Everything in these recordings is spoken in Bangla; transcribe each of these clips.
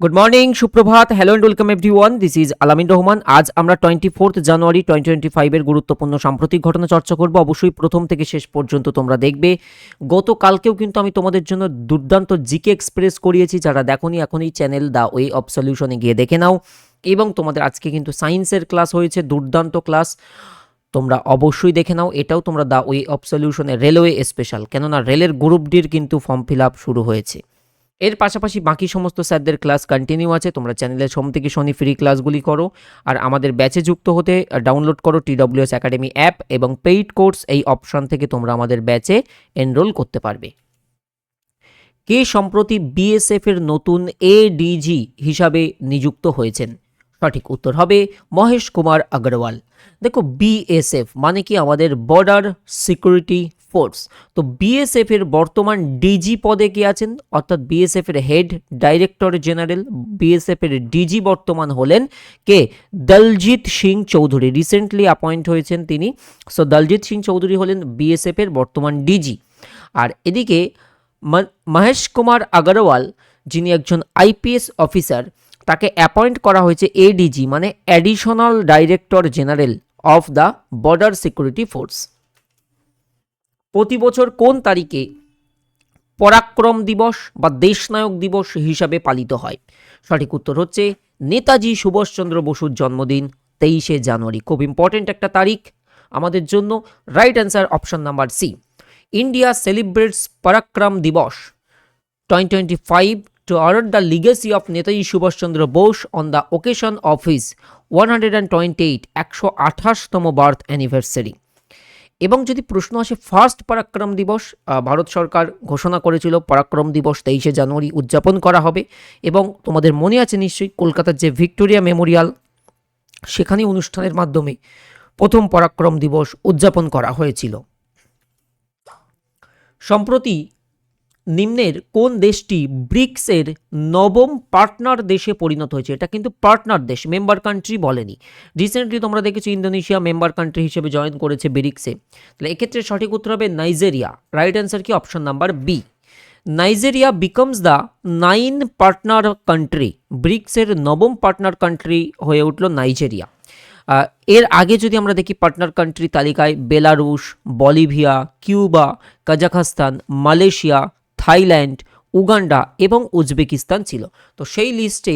গুড মর্নিং সুপ্রভাত। Hello and welcome every one this is Alamin Rahman আজ আমরা twenty fourth January twenty twenty ফাইভের গুরুত্বপূর্ণ সাম্প্রতিক ঘটনা চর্চা করব। অবশ্যই প্রথম থেকে শেষ পর্যন্ত তোমরা দেখবে। গতকালকেও কিন্তু আমি তোমাদের জন্য দুর্দান্ত জিকে এক্সপ্রেস করিয়েছি, যারা দেখোনি, এখন এই চ্যানেল দ্য ওয়ে অফ সলিউশনে গিয়ে দেখে নাও। এবং তোমাদের আজকে কিন্তু সায়েন্সের ক্লাস হয়েছে, দুর্দান্ত ক্লাস তোমরা অবশ্যই দেখে নাও। এটাও তোমরা দ্য ওয়ে অফ সলিউশনে রেলওয়ে স্পেশাল কেননা রেলের গ্রুপ ডির কিন্তু ফর্ম ফিল আপ শুরু হয়েছে। এর পাশাপাশি বাকি সমস্ত স্যারদের ক্লাস কন্টিনিউ আছে। তোমরা চ্যানেলের সোম থেকে শনি ফ্রি ক্লাসগুলি করো। আর আমাদের ব্যাচে যুক্ত হতে ডাউনলোড করো টি টিডব্লিউএস একাডেমি অ্যাপ এবং পেইড কোর্স এই অপশন থেকে তোমরা আমাদের ব্যাচে এনরোল করতে পারবে। কে সম্প্রতি বিএসএফ এর নতুন এডিজি হিসাবে নিযুক্ত হয়েছেন? সঠিক উত্তর হবে মহেশ কুমার আগরওয়াল। দেখো বিএসএফ মানে কি আমাদের বর্ডার সিকিউরিটি ফোর্স তো বিএসএফ এর বর্তমান ডিজি পদে কে আছেন? অর্থাৎ বিএসএফ এর হেড ডাইরেক্টর জেনারেল বিএসএফ এর ডিজি বর্তমান হলেন কে? দলজিৎ সিং চৌধুরী। রিসেন্টলি অ্যাপয়েন্ট হয়েছেন তিনি। সো দলজিৎ সিং চৌধুরী হলেন বিএসএফ এর বর্তমান ডিজি আর এদিকে মহেশ কুমার আগরওয়াল, যিনি একজন আইপিএস অফিসার তাকে অ্যাপয়েন্ট করা হয়েছে এডিজি মানে additional director general of the border security force প্রতি বছর কোন তারিখে পরাক্রম দিবস বা দেশনায়ক দিবস হিসাবে পালিত হয়? সঠিক উত্তর হচ্ছে নেতাজি সুভাষচন্দ্র বসুর জন্মদিন, তেইশে জানুয়ারি। খুব ইম্পর্ট্যান্ট একটা তারিখ আমাদের জন্য। Right answer option number C India celebrates Parakram Diwas 2025 to honor the legacy of Netaji Subhash Chandra Bose on the occasion of his 128 একশো আঠাশতম বার্থ অ্যানিভার্সারি এবং যদি প্রশ্ন আসে ফার্স্ট পরাক্রম দিবস ভারত সরকার ঘোষণা করেছিল পরাক্রম দিবস তেইশে জানুয়ারি উদযাপন করা হবে এবং তোমাদের মনে আছে নিশ্চয়ই কলকাতার যে ভিক্টোরিয়া মেমোরিয়াল সেখানে অনুষ্ঠানের মাধ্যমে প্রথম পরাক্রম দিবস উদযাপন করা হয়েছিল। সম্প্রতি নিম্নের কোন দেশটি ব্রিক্সের নবম পার্টনার দেশে পরিণত হয়েছে? এটা কিন্তু পার্টনার দেশ, মেম্বার কান্ট্রি বলেনি। রিসেন্টলি তোমরা দেখেছ ইন্দোনেশিয়া মেম্বার কান্ট্রি হিসেবে জয়েন করেছে ব্রিক্সে। তাহলে এক্ষেত্রে সঠিক উত্তর হবে নাইজেরিয়া। রাইট অ্যান্সার কি? Option number B Nigeria becomes the nine partner country ব্রিক্সের নবম পার্টনার কান্ট্রি হয়ে উঠল নাইজেরিয়া। এর আগে যদি আমরা দেখি পার্টনার কান্ট্রি তালিকায় Belarus, Bolivia, Cuba, Kazakhstan, Malaysia Thailand, Uganda এবং উজবেকিস্তান ছিল। তো সেই লিস্টে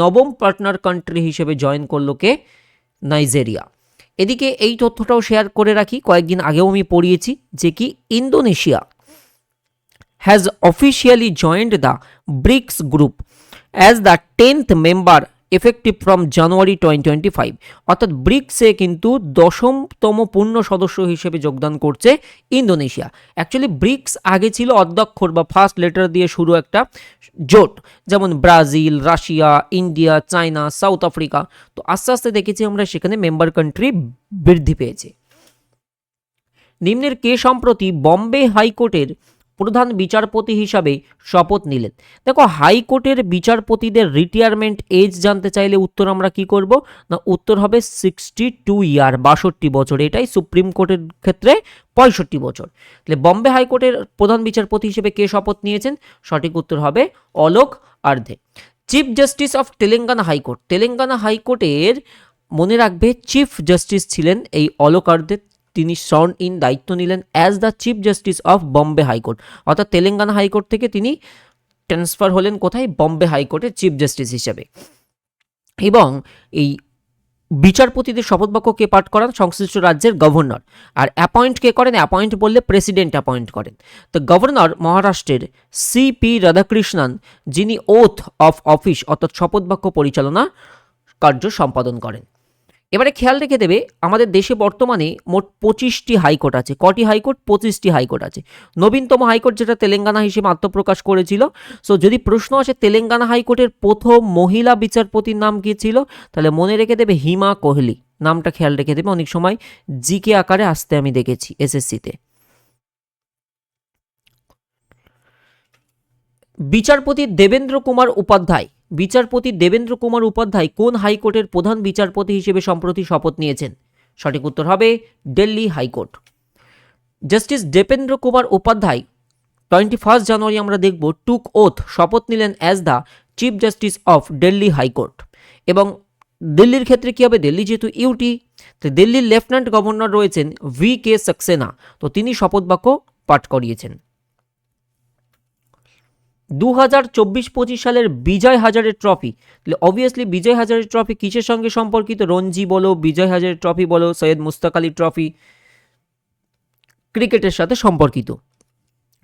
নবম পার্টনার কান্ট্রি হিসেবে জয়েন করল কে? নাইজেরিয়া। এদিকে এই তথ্যটাও শেয়ার করে রাখি, কয়েকদিন আগেও আমি পড়িয়েছি যে কি Indonesia has officially joined the BRICS group as the 10th member effective from January twenty twenty five অর্থাৎ ব্রিক্সে কিন্তু দশমতম পূর্ণ সদস্য হিসেবে যোগদান করছে ইন্দোনেশিয়া। অ্যাকচুয়ালি ব্রিক্স আগে ছিল অধ্যক্ষর বা ফার্স্ট লেটার দিয়ে শুরু একটা জোট, যেমন Brazil, Russia, India, China, South Africa. তো আস্তে আস্তে দেখেছি আমরা সেখানে মেম্বার কান্ট্রি বৃদ্ধি পেয়েছে। নিম্নের কে সম্প্রতি বম্বে হাইকোর্টের প্রধান বিচারপতি হিসাবে শপথ নিলেন। দেখো, হাইকোর্টের বিচারপতিদের রিটায়ারমেন্ট এজ জানতে চাইলে উত্তর আমরা কি করব? না, উত্তর হবে সিক্সটি টু ইয়ার বাষট্টি বছর। এটাই সুপ্রিম কোর্টের ক্ষেত্রে পঁয়ষট্টি বছর। তাহলে বম্বে হাইকোর্টের প্রধান বিচারপতি হিসেবে কে শপথ নিয়েছেন? সঠিক উত্তর হবে Alok Aradhe. Chief justice of Telangana high court Telangana হাইকোর্টের মনে রাখবে চিফ জাস্টিস ছিলেন এই অলোক আর্ধে তিনি সন ইন দায়িত্ব নিলেন as the chief justice of Bombay high court অর্থাৎ তেলেঙ্গানা হাইকোর্ট থেকে তিনি ট্রান্সফার হলেন কোথায়? বম্বে হাইকোর্টের চিফ জাস্টিস হিসেবে। এবং এই বিচারপতিদের শপথবাক্য কে পাঠ করান? সংশ্লিষ্ট রাজ্যের গভর্নর আর অ্যাপয়েন্ট কে করেন? অ্যাপয়েন্ট বললে প্রেসিডেন্ট অ্যাপয়েন্ট করেন। তো গভর্নর মহারাষ্ট্রের সিপি রাধাকৃষ্ণন যিনি ওথ অফ অফিস অর্থাৎ শপথবাক্য পরিচালনা কার্য সম্পাদন করেন। এবারে খেয়াল রেখে দেবে, আমাদের দেশে বর্তমানে মোট পঁচিশটি হাইকোর্ট আছে। কটি হাইকোর্ট? পঁচিশটি হাইকোর্ট আছে। নবীনতম হাইকোর্ট যেটা তেলেঙ্গানা হিসেবে আত্মপ্রকাশ করেছিল। সো যদি প্রশ্ন আসে তেলেঙ্গানা হাইকোর্টের প্রথম মহিলা বিচারপতির নাম কি ছিল, তাহলে মনে রেখে দেবে হিমা কোহলি। নামটা খেয়াল রেখে দেবে। অনেক সময় জিকে আকারে আসতে আমি দেখেছি এসএসসিতে। বিচারপতি দেবেন্দ্র কুমার উপাধ্যায় বিচারপতি দেবেন্দ্র কুমার উপাধ্যায় কোন হাইকোর্টের প্রধান বিচারপতি হিসেবে সম্প্রতি শপথ নিয়েছেন? সঠিক উত্তর হবে Delhi high court. Justice Devendra Kumar Upadhyay twenty first January আমরা দেখব টুক ওথ শপথ নিলেন as the chief justice of Delhi high court. এবং দিল্লির ক্ষেত্রে কী হবে? দিল্লি যেহেতু ইউটি তো দিল্লির লেফটেন্যান্ট গভর্নর রয়েছেন ভি কে সাক্সেনা তো তিনি শপথ বাক্য পাঠ করিয়েছেন। দু হাজার চব্বিশ পঁচিশ সালের বিজয় হাজারের ট্রফি। তাহলে অবভিয়াসলি বিজয় হাজারের ট্রফি কিসের সঙ্গে সম্পর্কিত? রঞ্জি বলো, বিজয় হাজারের ট্রফি বলো, সৈয়দ মুস্তাক আলী ট্রফি, ক্রিকেটের সাথে সম্পর্কিত।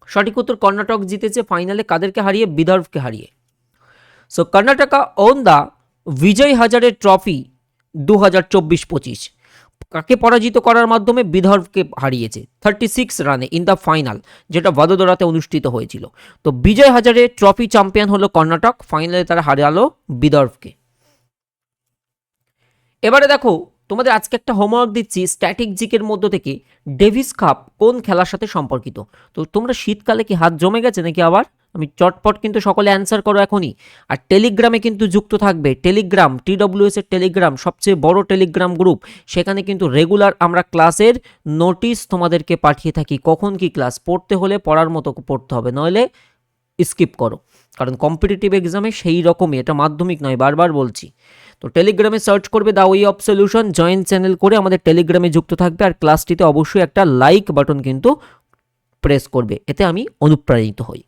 সঠিক উত্তর, কর্ণাটক জিতেছে ফাইনালে কাদেরকে হারিয়ে? বিদর্ভকে হারিয়ে। So Karnataka won the Vijay হাজারের ট্রফি দু হাজার চব্বিশ পঁচিশ। কাকে পরাজিত করার মাধ্যমে বিদর্ভকে হারিয়েছে? থার্টি সিক্স রানে ইন দ্য ফাইনাল যেটা ভাদোদরাতে অনুষ্ঠিত হয়েছিল। তো বিজয় হাজারে ট্রফি চ্যাম্পিয়ন হলো কর্ণাটক ফাইনালে তারা হারালো বিদর্ভকে। এবারে দেখো, তোমাদের আজকে একটা হোমওয়ার্ক দিচ্ছি স্ট্যাটিক জিকের মধ্য থেকে ডেভিস কাপ কোন খেলার সাথে সম্পর্কিত? তো তোমরা শীতকালে কি হাত জমে গেছে নাকি আবার? আমি চটপট কিন্তু সকলে অ্যান্সার করো এখনই। আর টেলিগ্রামে কিন্তু যুক্ত থাকবে। টেলিগ্রাম টিডব্লিউএস এর টেলিগ্রাম সবচেয়ে বড় টেলিগ্রাম গ্রুপ সেখানে কিন্তু রেগুলার আমরা ক্লাসের নোটিশ তোমাদেরকে পাঠিয়ে থাকি। কখন কি ক্লাস পড়তে হলে পড়ার মতো পড়তে হবে। নইলে স্কিপ করো। কারণ কম্পিটিটিভ এক্সামে সেই রকমই। এটা মাধ্যমিক নয়, বারবার বলছি। তো টেলিগ্রামে সার্চ করবে the way of solution join channel করে আমাদের টেলিগ্রামে যুক্ত থাকবে। আর ক্লাসটিতে অবশ্যই একটা লাইক বাটন কিন্তু প্রেস করবে। এতে আমি অনুপ্রাণিত হই।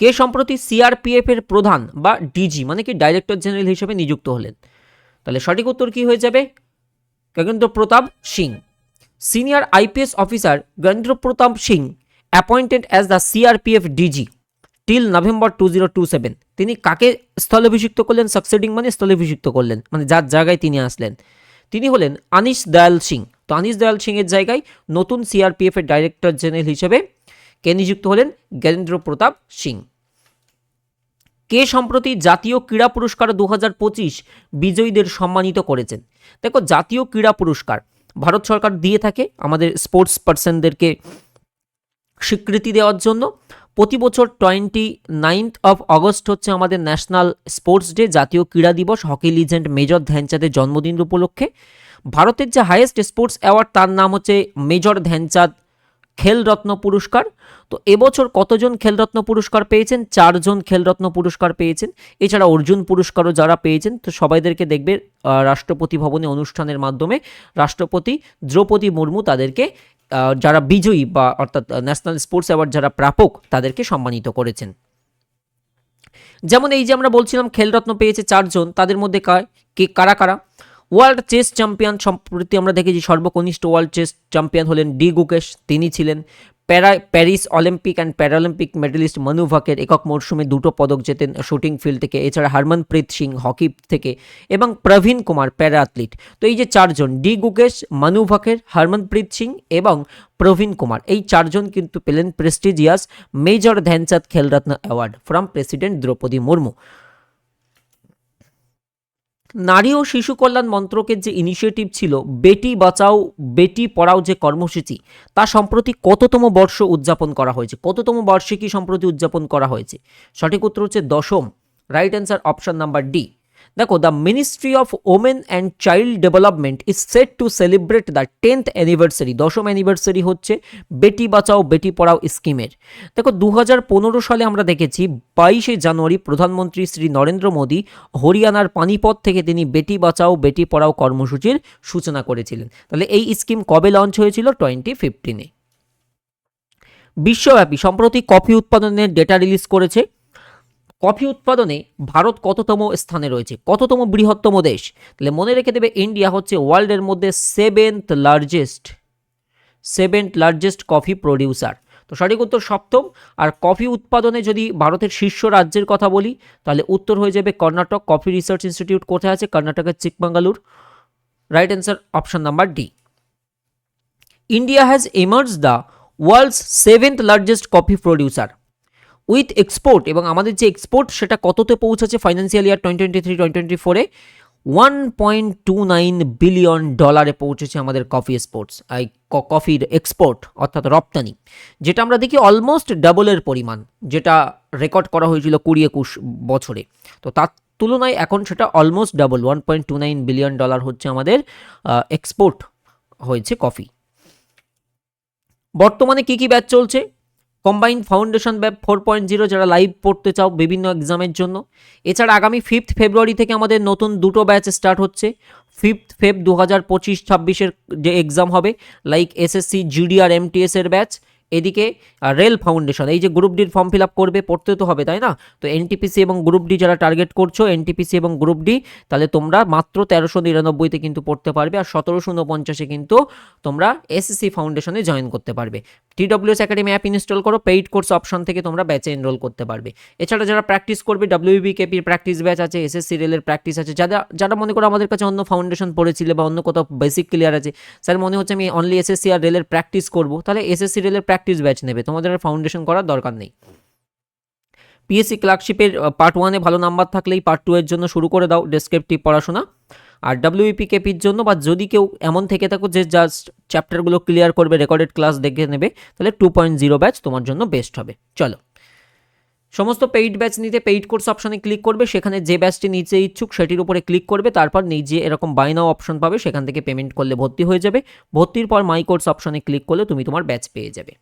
কে সম্প্রতি সিআরপিএফ এর প্রধান বা ডিজি মানে কি ডাইরেক্টর জেনারেল হিসেবে নিযুক্ত হলেন? তাহলে সঠিক উত্তর কি হয়ে যাবে? Gagendra Pratap Singh. Senior IPS officer Gagendra Pratap Singh appointed as the CRPF DG till November two zero two seven তিনি কাকে স্থলাভিষিক্ত করলেন? সাকসেডিং মানে স্থলাভিষিক্ত করলেন মানে যার জায়গায় তিনি আসলেন। তিনি হলেন আনিস দয়াল সিং। তো আনিস দয়াল সিংয়ের জায়গায় নতুন সিআরপিএফ এর ডাইরেক্টর জেনারেল হিসেবে কে নিযুক্ত হলেন? জ্ঞানেন্দ্র প্রতাপ সিং। কে সম্প্রতি জাতীয় ক্রীড়া পুরস্কার দু বিজয়ীদের সম্মানিত করেছেন? দেখো, জাতীয় ক্রীড়া পুরস্কার ভারত সরকার দিয়ে থাকে আমাদের স্পোর্টস পার্সনদেরকে স্বীকৃতি দেওয়ার জন্য। প্রতি বছর টোয়েন্টি নাইনথ অফ অগস্ট হচ্ছে আমাদের ন্যাশনাল স্পোর্টস ডে জাতীয় ক্রীড়া দিবস হকি লিজেন্ড মেজর ধ্যানচাঁদের জন্মদিন উপলক্ষে। ভারতের যে হাইয়েস্ট স্পোর্টস অ্যাওয়ার্ড তার নাম হচ্ছে মেজর ধ্যানচাঁদ খেলরত্ন পুরস্কার। তো এবছর কতজন খেলরত্ন পুরস্কার পেয়েছেন? চারজন খেলরত্ন পুরস্কার পেয়েছেন। এছাড়া অর্জুন পুরস্কারও যারা পেয়েছেন, তো সবাইদেরকে দেখবে রাষ্ট্রপতি ভবনে অনুষ্ঠানের মাধ্যমে রাষ্ট্রপতি দ্রৌপদী মুর্মু তাদেরকে যারা বিজয়ী বা অর্থাৎ ন্যাশনাল স্পোর্টস অ্যাওয়ার্ড যারা প্রাপক, তাদেরকে সম্মানিত করেছেন। যেমন এই যে আমরা বলছিলাম, খেলরত্ন পেয়েছে চারজন, তাদের মধ্যে কে, কারা কারা? ওয়ার্ল্ড চেস চ্যাম্পিয়ন সম্প্রতি আমরা দেখেছি, সর্বকনিষ্ঠ ওয়ার্ল্ড চেস চ্যাম্পিয়ন হলেন ডি গুকেশ। তিনি ছিলেন para, Paris Olympic and Paralympic medalist Manu Bhaker একক মরশুমে দুটো পদক জেতেন শুটিং ফিল্ড থেকে, এছাড়া হরমনপ্রীত সিং হকি থেকে এবং প্রবীণ কুমার প্যারা অ্যাথলিট। তো এই যে চারজন, ডি গুকেশ, মনু ভাকের, হরমনপ্রীত সিং এবং প্রবীণ কুমার, এই চারজন কিন্তু পেলেন prestigious major Dhyanchand Khelratna award from president Droupadi Murmu. নারী ও শিশু কল্যাণ মন্ত্রকের যে ইনিশিয়েটিভ ছিল, বেটি বাঁচাও, বেটি পড়াও যে কর্মসূচি, তা সম্প্রতি কততম বর্ষ উদযাপন করা হয়েছে? কততম বর্ষে কি সম্প্রতি উদযাপন করা হয়েছে? সঠিক উত্তর হচ্ছে দশম। Right answer option number D দেখো the ministry of women and child development is set to celebrate the tenth anniversary দশম অ্যানিভার্সারি হচ্ছে বেটি বাঁচাও, বেটি পড়াও স্কিমের। দেখো দু পনেরো সালে আমরা দেখেছি বাইশে জানুয়ারি প্রধানমন্ত্রী শ্রী নরেন্দ্র মোদী হরিয়ানার পানিপথ থেকে তিনি বেটি বাঁচাও, বেটি পড়াও কর্মসূচির সূচনা করেছিলেন। তাহলে এই স্কিম কবে লঞ্চ হয়েছিল? টোয়েন্টি ফিফটিনে বিশ্বব্যাপী, সম্প্রতি কফি উৎপাদনের ডেটা রিলিজ করেছে কফি উৎপাদনে ভারত কততম স্থানে রয়েছে? কততম বৃহত্তম দেশ? তাহলে মনে রেখে দেবে ইন্ডিয়া হচ্ছে ওয়ার্ল্ডের মধ্যে seventh largest seventh largest coffee producer তো সঠিক উত্তর সপ্তম। আর কফি উৎপাদনে যদি ভারতের শীর্ষ রাজ্যের কথা বলি, তাহলে উত্তর হয়ে যাবে কর্ণাটক। কফি রিসার্চ ইনস্টিটিউট কোথায় আছে? কর্ণাটকের Chikmagalur right answer option number D India has emerge the world's seventh largest coffee producer with export এবং আমাদের যে এক্সপোর্ট সেটা কততে পৌঁছেছে financial year twenty twenty three twenty twenty ফোরে one point two nine billion ডলারে পৌঁছেছে আমাদের কফি এক্সপোর্টস ক- কফির এক্সপোর্ট অর্থাৎ রপ্তানি, যেটা আমরা দেখি অলমোস্ট ডাবলের পরিমাণ, যেটা রেকর্ড করা হয়েছিল কুড়ি একুশ বছরে। তো তার তুলনায় এখন সেটা almost double one point two nine billion dollar হচ্ছে আমাদের এক্সপোর্ট হয়েছে কফি বর্তমানে কি কি ব্যাচ চলছে? Combined foundation batch four point zero যারা লাইভ পড়তে চাও বিভিন্ন এক্সামের জন্য। এছাড়া আগামী ফিফথ ফেব্রুয়ারি থেকে আমাদের নতুন দুটো ব্যাচ স্টার্ট হচ্ছে। ফিফথ ফেব দু হাজার পঁচিশ ছাব্বিশের যে এক্সাম হবে লাইক এসএসসি জিডি আর এমটিএস এর ব্যাচ এদিকে রেল ফাউন্ডেশন, এই যে গ্রুপ ডির ফর্ম ফিল আপ করবে, পড়তে তো হবে, তাই না? তো এনটিপিসি এবং গ্রুপ ডি যারা টার্গেট করছ এনটিপিসি এবং গ্রুপ ডি তাহলে তোমরা মাত্র তেরোশো নিরানব্বইতে কিন্তু পড়তে পারবে আর সতেরোশো উনপঞ্চাশে কিন্তু তোমরা এসএসসি ফাউন্ডেশনে জয়েন করতে পারবে। টিডব্লিউএস একাডেমি অ্যাপ ইনস্টল করো পেইড কোর্স অপশন থেকে তোমরা ব্যাচে এনরোল করতে পারবে। এছাড়া যারা প্র্যাকটিস করবে ডাব্লিউবি কেপির প্র্যাকটিস ব্যাচ আছে এসএসসি রেলের প্র্যাকটিস আছে, যারা যারা মনে করো আমাদের কাছে অন্য ফাউন্ডেশন পড়েছিলে বা অন্য কোথাও বেসিক ক্লিয়ার আছে স্যার মনে হচ্ছে আমি অনলি এসএসসি আর রেলের প্র্যাকটিস করব, তাহলে এসএসসি রেলের প্র্যাকটিস ব্যাচ নেবে। তোমাদের আর ফাউন্ডেশন করার দরকার নেই। পিএসসি ক্লার্কশিপের পার্ট ওয়ানে ভালো নাম্বার থাকলেই পার্ট টু এর জন্য শুরু করে দাও ডেসক্রিপটিভ পড়াশোনা। আর ডাব্লিউপি কেপির জন্য বা যদি কেউ এমন থেকে থাকো যে জাস্ট চ্যাপ্টারগুলো ক্লিয়ার করবে রেকর্ডেড ক্লাস দেখে নেবে, তাহলে টু পয়েন্ট জিরো ব্যাচ তোমার জন্য বেস্ট হবে। চলো। সমস্ত পেইড ব্যাচ নিতে পেইড কোর্স অপশনে ক্লিক করবে, সেখানে যে ব্যাচটি নিচে ইচ্ছুক সেটির উপরে ক্লিক করবে, তারপর নিজে এরকম বাই নাও অপশন পাবে, সেখান থেকে পেমেন্ট করলে ভর্তি হয়ে যাবে। ভর্তির পর মাই কোর্স অপশনে ক্লিক করলে তুমি তোমার ব্যাচ পেয়ে যাবে।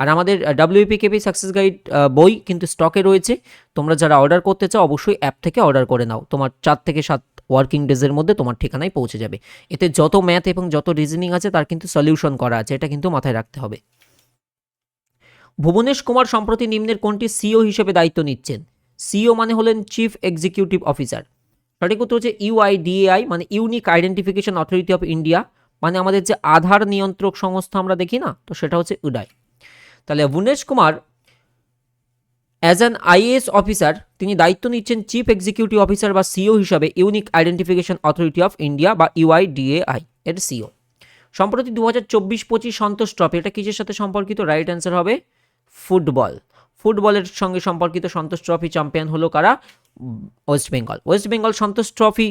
আর আমাদের ডাব্লিউপি কেপি সাকসেস গাইড বই কিন্তু স্টকে রয়েছে। তোমরা যারা অর্ডার করতে চাও, অবশ্যই অ্যাপ থেকে অর্ডার করে নাও। তোমার চার থেকে সাত ওয়ার্কিং ডেজের মধ্যে তোমার ঠিকানায় পৌঁছে যাবে। এতে যত ম্যাথ এবং যত রিজনিং আছে, তার কিন্তু সলিউশন করা আছে, এটা কিন্তু মাথায় রাখতে হবে। ভুবনেশ কুমার সম্প্রতি নিম্নের কোনটি সিও হিসেবে দায়িত্ব নিচ্ছেন? সিও মানে হলেন চিফ এক্সিকিউটিভ অফিসার সঠিক উত্তর হচ্ছে ইউআইডিএআই মানে unique identification authority of India মানে আমাদের যে আধার নিয়ন্ত্রক সংস্থা আমরা দেখি না, তো সেটা হচ্ছে উডাই তাহলে Bhubanesh Kumar as an IAS officer তিনি দায়িত্ব নিচ্ছেন চিফ এক্সিকিউটিভ অফিসার বা সিও হিসাবে unique identification authority of India বা ইউআইডিএআই এর সিও। সম্প্রতি দু হাজার চব্বিশ পঁচিশ সন্তোষ ট্রফি, এটা কিসের সাথে সম্পর্কিত? রাইট অ্যান্সার হবে ফুটবল। ফুটবলের সঙ্গে সম্পর্কিত সন্তোষ ট্রফি চ্যাম্পিয়ন হলো কারা? West Bengal. West Bengal Santosh trophy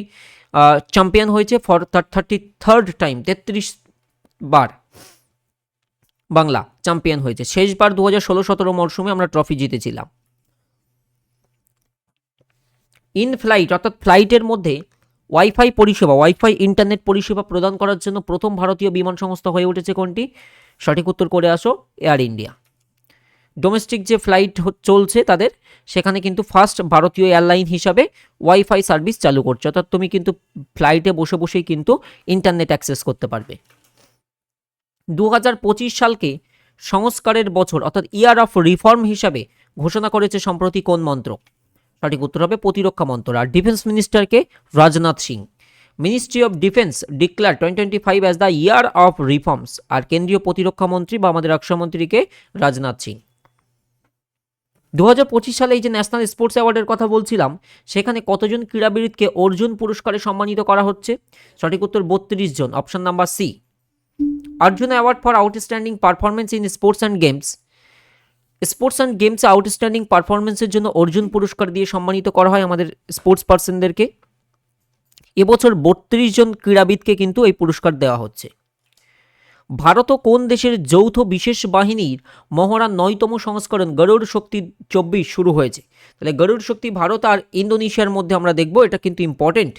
champion হয়েছে ফর থার্টি থার্ড টাইম তেত্রিশ বার বাংলা চ্যাম্পিয়ন হয়েছে। শেষবার দু হাজার ষোলো সতেরো মরশুমে আমরা ট্রফি জিতেছিলাম। ইন ফ্লাইট, অর্থাৎ ফ্লাইটের মধ্যে ওয়াইফাই পরিষেবা, ওয়াইফাই ইন্টারনেট পরিষেবা প্রদান করার জন্য প্রথম ভারতীয় বিমান সংস্থা হয়ে উঠেছে কোনটি? সঠিক উত্তর করে আসো, এয়ার ইন্ডিয়া। ডোমেস্টিক যে ফ্লাইট চলছে তাদের, সেখানে কিন্তু ফার্স্ট ভারতীয় এয়ারলাইন হিসাবে ওয়াইফাই সার্ভিস চালু করছে। অর্থাৎ তুমি কিন্তু ফ্লাইটে বসে বসেই কিন্তু ইন্টারনেট অ্যাক্সেস করতে পারবে। দু হাজার পঁচিশ সালকে সংস্কারের বছর, অর্থাৎ ইয়ার অফ রিফর্ম হিসাবে ঘোষণা করেছে সম্প্রতি কোন মন্ত্রক সঠিক উত্তর হবে প্রতিরক্ষা মন্ত্র। আর defence মিনিস্টারকে Rajnath Singh. Ministry of defence declare twenty twenty five as the year of reforms আর কেন্দ্রীয় প্রতিরক্ষা মন্ত্রী বা আমাদের রক্ষামন্ত্রীকে রাজনাথ সিং। দু হাজার পঁচিশ সালে এই যে ন্যাশনাল স্পোর্টস অ্যাওয়ার্ডের কথা বলছিলাম, সেখানে কতজন ক্রীড়াবিদকে অর্জুন পুরস্কারে সম্মানিত করা হচ্ছে? সঠিক উত্তর, বত্রিশ জন। Option number C, Arjun award for outstanding performance in sports and games. Sports and গেমসে আউটস্ট্যান্ডিং পারফরমেন্সের জন্য অর্জুন পুরস্কার দিয়ে সম্মানিত করা হয় আমাদের স্পোর্টস পার্সনদেরকে। এবছর বত্রিশ জন ক্রীড়াবিদকে কিন্তু এই পুরস্কার দেওয়া হচ্ছে। ভারত কোন দেশের যৌথ বিশেষ বাহিনীর মহড়ার নয়তম সংস্করণ গরুড় শক্তি চব্বিশ শুরু হয়েছে? তাহলে গরুড় শক্তি ভারত আর ইন্দোনেশিয়ার মধ্যে আমরা দেখব, এটা কিন্তু ইম্পর্টেন্ট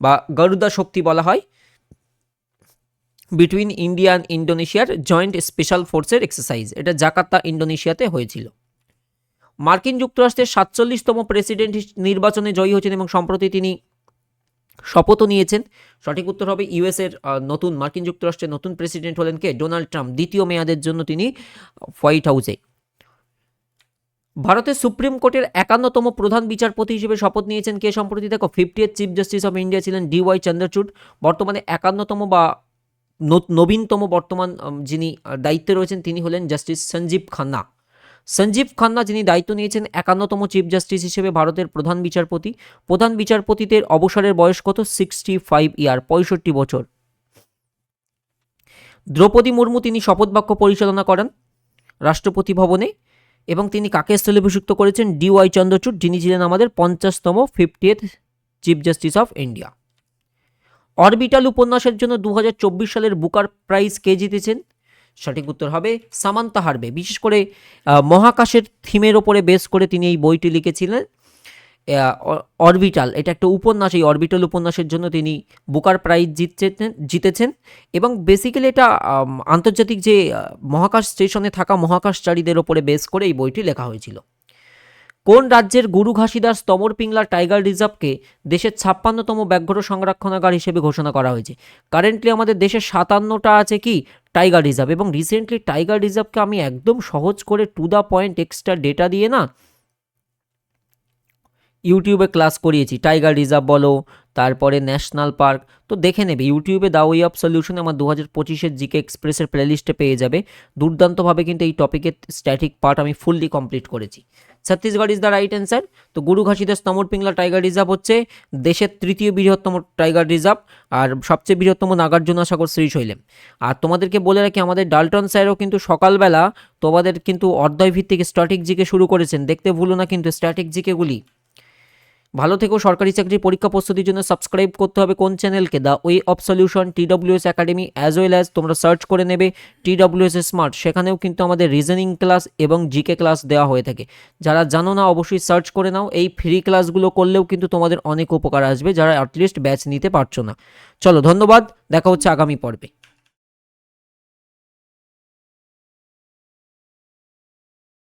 বা গরুদা শক্তি বলা হয়। বিটুইন ইন্ডিয়া অ্যান্ড ইন্দোনেশিয়ার জয়েন্ট স্পেশাল ফোর্সের এক্সারসাইজ এটা জাকার্তা, ইন্দোনেশিয়াতে হয়েছিল। মার্কিন যুক্তরাষ্ট্রের সাতচল্লিশতম প্রেসিডেন্ট নির্বাচনে জয়ী হয়েছেন এবং সম্প্রতি তিনি শপথও নিয়েছেন। সঠিক উত্তর হবে ইউএসের নতুন, মার্কিন যুক্তরাষ্ট্রের নতুন প্রেসিডেন্ট হলেন কে? Donald Trump. দ্বিতীয় মেয়াদের জন্য তিনি হোয়াইট হাউসে। ভারতের সুপ্রিম কোর্টের একান্নতম প্রধান বিচারপতি হিসেবে শপথ নিয়েছেন কে সম্প্রতি? দেখো fifty chief justice of India ছিলেন ডি ওয়াই চন্দ্রচূড়। বর্তমানে একান্নতম বা নবীনতম বর্তমান যিনি দায়িত্বে রয়েছেন, তিনি হলেন জাস্টিস সঞ্জীব খান্না। সঞ্জীব খান্না, যিনি দায়িত্ব নিয়েছেন একান্নতম চিফ জাস্টিস হিসেবে ভারতের প্রধান বিচারপতি। প্রধান বিচারপতিদের অবসরের বয়স কত? সিক্সটি ফাইভ ইয়ার পঁয়ষট্টি বছর। দ্রৌপদী মুর্মু, তিনি শপথ বাক্য পরিচালনা করেন রাষ্ট্রপতি ভবনে এবং তিনি কাকে স্থলাভিষিক্ত করেছেন? ডি ওয়াই চন্দ্রচূড়, যিনি ছিলেন আমাদের পঞ্চাশতম fiftieth chief justice of India orbital উপন্যাসের জন্য দু হাজার চব্বিশ সালের বুকার প্রাইজ কে জিতেছেন? সঠিক উত্তর হবে সামান্তা হারবে। বিশেষ করে মহাকাশের থিমের ওপরে বেস করে তিনি এই বইটি লিখেছিলেন। অরবিটাল, এটা একটা উপন্যাস, এই অরবিটাল উপন্যাসের জন্য তিনি বুকার প্রাইজ জিতেছেন জিতেছেন এবং বেসিক্যালি এটা আন্তর্জাতিক যে মহাকাশ স্টেশনে থাকা মহাকাশচারীদের ওপরে বেস করে এই বইটি লেখা হয়েছিল। কোন রাজ্যের গুরু ঘাসিদাস তমর পিংলা টাইগার রিজার্ভকে দেশের ছাপ্পান্নতম ব্যাঘ্র সংরক্ষণাগার হিসেবে ঘোষণা করা হয়েছে? কারেন্টলি আমাদের দেশে সাতান্নটা আছে কি? টাইগার রিজার্ভ এবং রিসেন্টলি টাইগার রিজার্ভকে আমি একদম সহজ করে to the point extra data দিয়ে না ইউটিউবে ক্লাস করিয়েছি। টাইগার রিজার্ভ বলো, তারপরে ন্যাশনাল পার্ক। তো দেখে নেবে, ইউটিউবে দা ওয়ে অফ সলিউশন আমার দু হাজার পঁচিশের জিকে এক্সপ্রেসের প্লেলিস্টে পেয়ে যাবে। দুর্দান্তভাবে কিন্তু এই টপিকের স্ট্যাটিক পার্ট আমি ফুললি কমপ্লিট করেছি। Chhattisgarh is the right answer. তো গুরু ঘাসিদাস তমর পিংলা টাইগার রিজার্ভ হচ্ছে দেশের তৃতীয় বৃহত্তম টাইগার রিজার্ভ আর সবচেয়ে বৃহত্তম নাগার্জুনা সাগর শ্রীশৈলেম আর তোমাদেরকে বলে রাখি, আমাদের ডালটন স্যারও কিন্তু সকালবেলা তোমাদের কিন্তু অর্ধয় ভিত্তিক স্ট্যাটিক জিকে শুরু করেছেন। দেখতে ভুলো না কিন্তু স্ট্যাটিক জিকেগুলি। ভালো থেকো, সরকারি চাকরির পরীক্ষা প্রস্তুতির জন্য সাবস্ক্রাইব করতে হবে কোন চ্যানেলকে the way of solution TWS academy as well as তোমরা সার্চ করে নেবে টি টিডব্লিউএস স্মার্ট সেখানেও কিন্তু আমাদের রিজনিং ক্লাস এবং জিকে ক্লাস দেওয়া হয়ে থাকে। যারা জানো না, অবশ্যই সার্চ করে নাও। এই ফ্রি ক্লাসগুলো করলেও কিন্তু তোমাদের অনেক উপকার আসবে, যারা অ্যাটলিস্ট ব্যাচ নিতে পারছ না। চলো, ধন্যবাদ। দেখা হচ্ছে আগামী পর্বে।